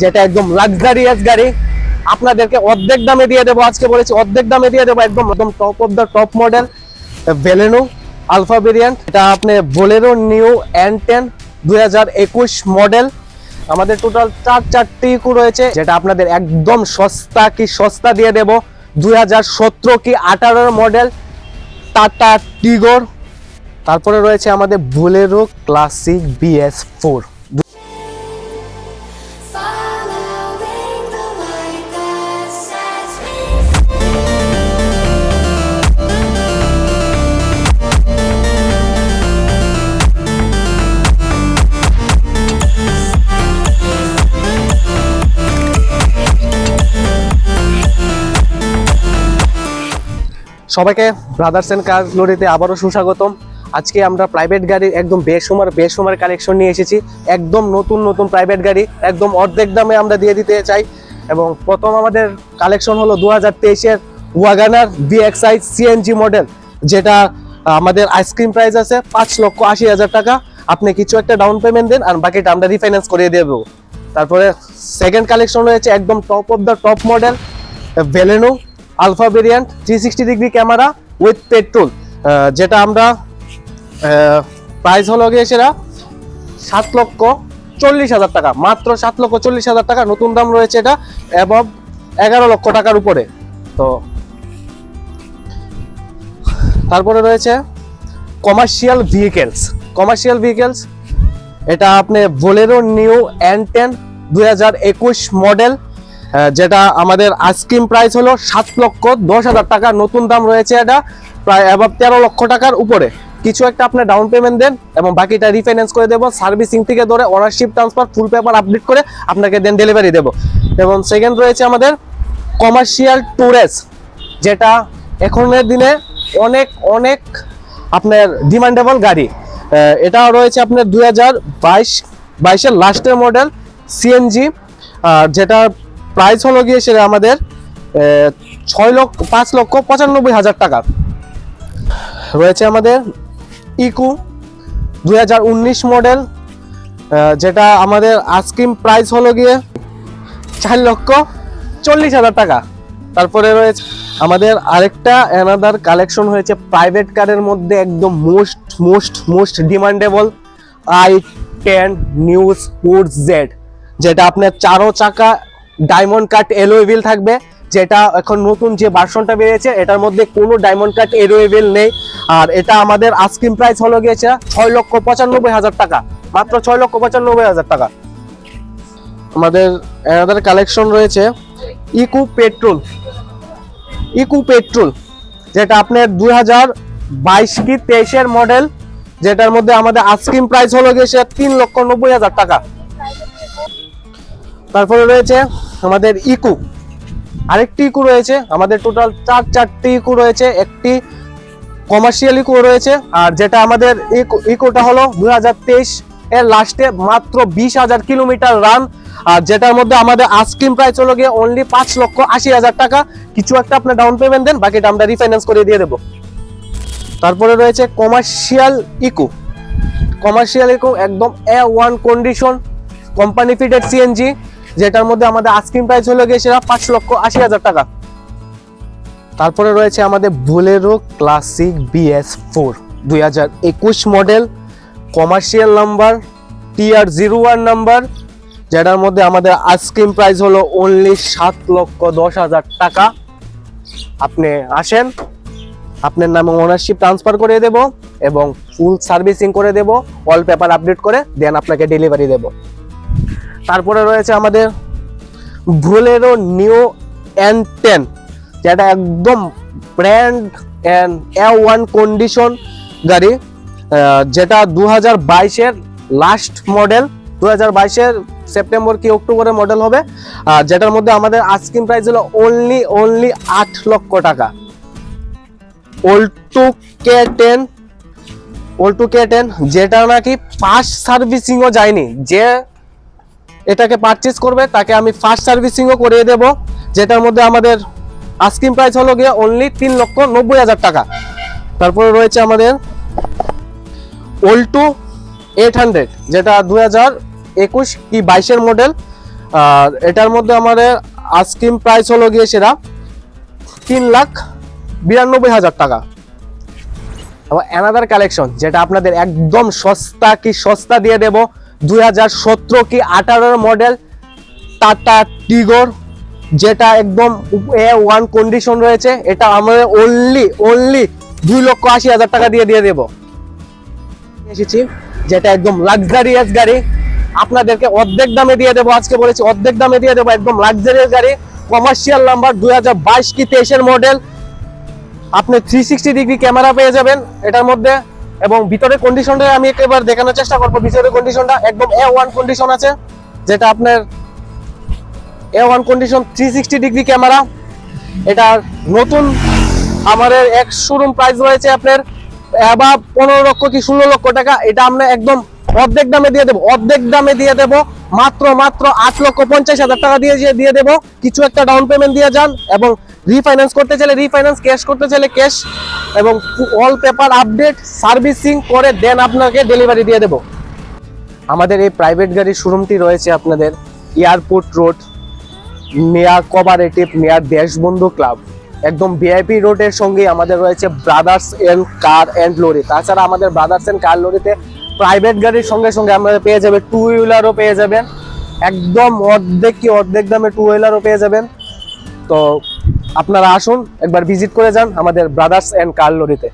যেটা একদম লাক্সারিয়াস গাড়ি। আপনাদেরকে অর্ধেক দামে দিয়ে দেবো, আজকে বলেছি অর্ধেক দামে দিয়ে দেবো, একদম একদম top of the top model Baleno alpha variant এটা আপনি Bolero new N ten model আমাদের টোটাল চার চারটি ইকো রয়েছে, যেটা আপনাদের একদম সস্তা কি সস্তা দিয়ে দেব। দুই হাজার সতেরো কি আঠারোর মডেল টাটা টিগর তারপরে রয়েছে আমাদের বোলেরো ক্লাসিক বিএস ফোর সবাইকে ব্রাদার্স এন্ড কার গ্লোরিতে আবারও সুস্বাগতম। আজকে আমরা প্রাইভেট গাড়ির একদম বেসুমার বেসুমার কালেকশন নিয়ে এসেছি। একদম নতুন নতুন প্রাইভেট গাড়ি, একদম অর্ধেক দামে আমরা দিয়ে দিতে চাই। এবং প্রথম আমাদের কালেকশন হলো দু হাজার তেইশের ওয়াগানার বিএক্সআই সিএনজি মডেল যেটা আমাদের আইসক্রিম প্রাইস আছে পাঁচ লক্ষ আশি হাজার টাকা। আপনি কিছু একটা ডাউন পেমেন্ট দেন আর বাকিটা আমরা রিফাইন্যান্স করিয়ে দেবো। তারপরে সেকেন্ড কালেকশন রয়েছে একদম top of the top model Baleno alpha variant three sixty degree camera with petrol যেটা আমরা প্রাইস হলো গিয়ে সেটা সাত লক্ষ চল্লিশ হাজার টাকা, মাত্র সাত লক্ষ চল্লিশ হাজার টাকা, নতুন দাম রয়েছে এটা এবং এগারো লক্ষ টাকার উপরে। তো, তারপরে রয়েছে কমার্শিয়াল ভেহিকেলস কমার্শিয়াল ভেহিকেলস এটা আপনি বোলেরো নিউ এন টেন দুই মডেল যেটা আমাদের আইসক্রিম প্রাইস হলো সাত লক্ষ দশ হাজার টাকা। নতুন দাম রয়েছে এটা প্রায় অ্যাবাভ তেরো লক্ষ টাকার উপরে। কিছু একটা আপনি ডাউন পেমেন্ট দেন এবং বাকিটা রিফাইন্যান্স করে দেবো। সার্ভিসিং থেকে ধরে ownership transfer full paper update করে আপনাকে দেন ডেলিভারি দেবো। এবং সেকেন্ড রয়েছে আমাদের কমার্শিয়াল ট্যুরেস যেটা এখনের দিনে অনেক অনেক আপনার ডিমান্ডেবল গাড়ি। এটা রয়েছে আপনার দুই হাজার বাইশ, বাইশের লাস্টের মডেল সিএনজি যেটা প্রাইস হলো গিয়ে সেটা আমাদের ছয় লক্ষ, পাঁচ লক্ষ পঁচানব্বই হাজার টাকা। রয়েছে আমাদের ইকু দুই হাজার উনিশ মডেল যেটা আমাদের আইসক্রিম প্রাইস হলো গিয়ে চার লক্ষ চল্লিশ হাজার টাকা। তারপরে রয়েছে আমাদের আরেকটা অ্যানাদার কালেকশন হয়েছে প্রাইভেট কারের মধ্যে একদম most most most demandable I ten new sports Z যেটা আপনার চারো চাকা ডায়মন্ড কাট এলোই হুইল থাকবে, যেটা এখন নতুন যে ভার্সনটা বেরিয়েছে, এটার মধ্যে কোনো ডায়মন্ড কাট এলোই হুইল নেই। আর এটা আমাদের আইসক্রিম প্রাইস হলো গিয়েছে ছয় লক্ষ পঁচানব্বই হাজার টাকা। মাত্র ছয় লক্ষ পঁচানব্বই হাজার টাকা। আমাদের অ্যানাদার কালেকশন রয়েছে ইকু পেট্রোল। ইকু পেট্রোল, যেটা আপনার দুই হাজার বাইশ কি তেইশের মডেল যেটার মধ্যে আমাদের আইসক্রিম প্রাইস হলো গিয়েছে তিন লক্ষ নব্বই হাজার টাকা। তারপরে রয়েছে আমাদের ইকু। আরেকটি ইকু রয়েছে, আমাদের টোটাল চার চারটি ইকু রয়েছে, একটি কমার্শিয়াল ইকো রয়েছে, আর যেটা আমাদের ইকো- ইকোটা হলো দু হাজার তেইশ এর লাস্টে মাত্র বিশ হাজার কিলোমিটার রান আর যেটার মধ্যে আমাদের আইসক্রিম প্রায় চলে গিয়ে অনলি পাঁচ লক্ষ আশি হাজার টাকা। কিছু একটা আপনার ডাউন পেমেন্ট দেন, বাকিটা আমরা রিফাইন্যান্স করে দিয়ে দেবো। তারপরে রয়েছে কমার্শিয়াল ইকো। কমার্শিয়াল ইকো একদম A one condition company fitted CNG যেটার মধ্যে আমাদের আইসক্রিম প্রাইস হলো গিয়ে সেটা পাঁচ লক্ষ আশি হাজার টাকা। তারপরে রয়েছে আমাদের বোলেরো ক্লাসিক বিএস ফোর দুই হাজার একুশ model commercial number TR zero one number যেটার মধ্যে আমাদের আইসক্রিম প্রাইস হলো অনলি সাত লক্ষ দশ হাজার টাকা। আপনি আসেন, আপনার নামে ওনারশিপ ট্রান্সফার করে দেব এবং ফুল সার্ভিসিং করে দেব অল পেপার আপডেট করে দেন আপনাকে ডেলিভারি দেব। তারপরে রয়েছে আমাদের ভোলেরো নিউ এন টেন যেটা একদম brand and A one condition গাড়ি যেটা দু হাজার বাইশের লাস্ট মডেল দু হাজার বাইশের সেপ্টেম্বর কি অক্টোবরের মডেল হবে যেটার মধ্যে আমাদের আস্কিং প্রাইস হলো অনলি অনলি আট লক্ষ টাকা। ওল্টু কে টেন ওল্টু কে টেন যেটা নাকি ফার্স্ট সার্ভিসিংও যায়নি, যে এটাকে পারচেজ করবে, তাকে আমি ফার্স্ট সার্ভিসিংও করিয়ে দেব, যেটার মধ্যে আমাদের আস্কিং প্রাইস হলো গিয়ে অনলি তিন লক্ষ নব্বই হাজার টাকা। তারপরে রয়েছে আমাদের ওল্টু এইট হান্ড্রেড যেটা দু হাজার একুশ কি বাইশের মডেল আর এটার মধ্যে আমাদের আইসক্রিম প্রাইস হলো গিয়ে সেটা তিন লাখ বিরানব্বই হাজার টাকা। আবার অ্যানাদার কালেকশন যেটা আপনাদের একদম সস্তা কি সস্তা দিয়ে দেব দুই হাজার সতেরো কি আঠারোর মডেল টাটা টিগোর যেটা একদম এ ওয়ান কন্ডিশন রয়েছে, এটা আমাদের অনলি অনলি দুই লক্ষ আশি হাজার টাকা দিয়ে দিয়ে দেবো। এসেছি, যেটা একদম লাক্সারিয়াস গাড়ি। আপনাদেরকে অর্ধেক দামে দিয়ে দেবো, আজকে বলেছি অর্ধেক দামে দিয়ে দেবো, একদম লাক্সারিয়াস গাড়ি। কমার্শিয়াল নাম্বার দুই হাজার বাইশ কি তেইশের মডেল আপনি থ্রি সিক্সটি ডিগ্রি ক্যামেরা পেয়ে যাবেন, এটার মধ্যে। এবং ভিতরে কন্ডিশনটা আমি একবার দেখানোর চেষ্টা করব। ভিতরে কন্ডিশনটা একদম এ ওয়ান কন্ডিশন আছে, যেটা আপনার A one condition three sixty degree camera এটা নতুন, আমাদের এক শোরুম প্রাইস রয়েছে আপনার বা পনেরো লক্ষ কি ষোলো লক্ষ টাকা। এটা আমরা একদম অর্ধেক দামে দিয়ে দেবো, অর্ধেক দামে দিয়ে দেবো, মাত্র মাত্র আট লক্ষ পঞ্চাশ হাজার টাকা দিয়ে দিয়ে- দেবো। কিছু একটা ডাউন পেমেন্ট দিয়ে যান এবং রিফাইন্যান্স করতে চাইলে রিফাইন্যান্স ক্যাশ করতে চাইলে ক্যাশ এবং অল পেপার আপডেট সার্ভিসিং করে দেন আপনাকে ডেলিভারি দিয়ে দেবো। আমাদের এই প্রাইভেট গাড়ির শোরুমটি রয়েছে আপনাদের এয়ারপোর্ট রোড নেয়ার কোঅপারেটিভ নেয়ার দেশবন্ধু ক্লাব একদম ভিআইপি রোডের সঙ্গে আমাদের রয়েছে brothers and car and lorry তাছাড়া আমাদের ব্রাদার্স এন্ড কার লরিতে প্রাইভেট গাড়ির সঙ্গে সঙ্গে আপনারা পেয়ে যাবেন টু হুইলারও পেয়ে যাবেন। একদম অর্ধেক কি অর্ধেক দামে টু হুইলারও পেয়ে যাবেন। তো আপনারা আসুন, একবার ভিজিট করে যান আমাদের ব্রাদার্স অ্যান্ড কার লরিতে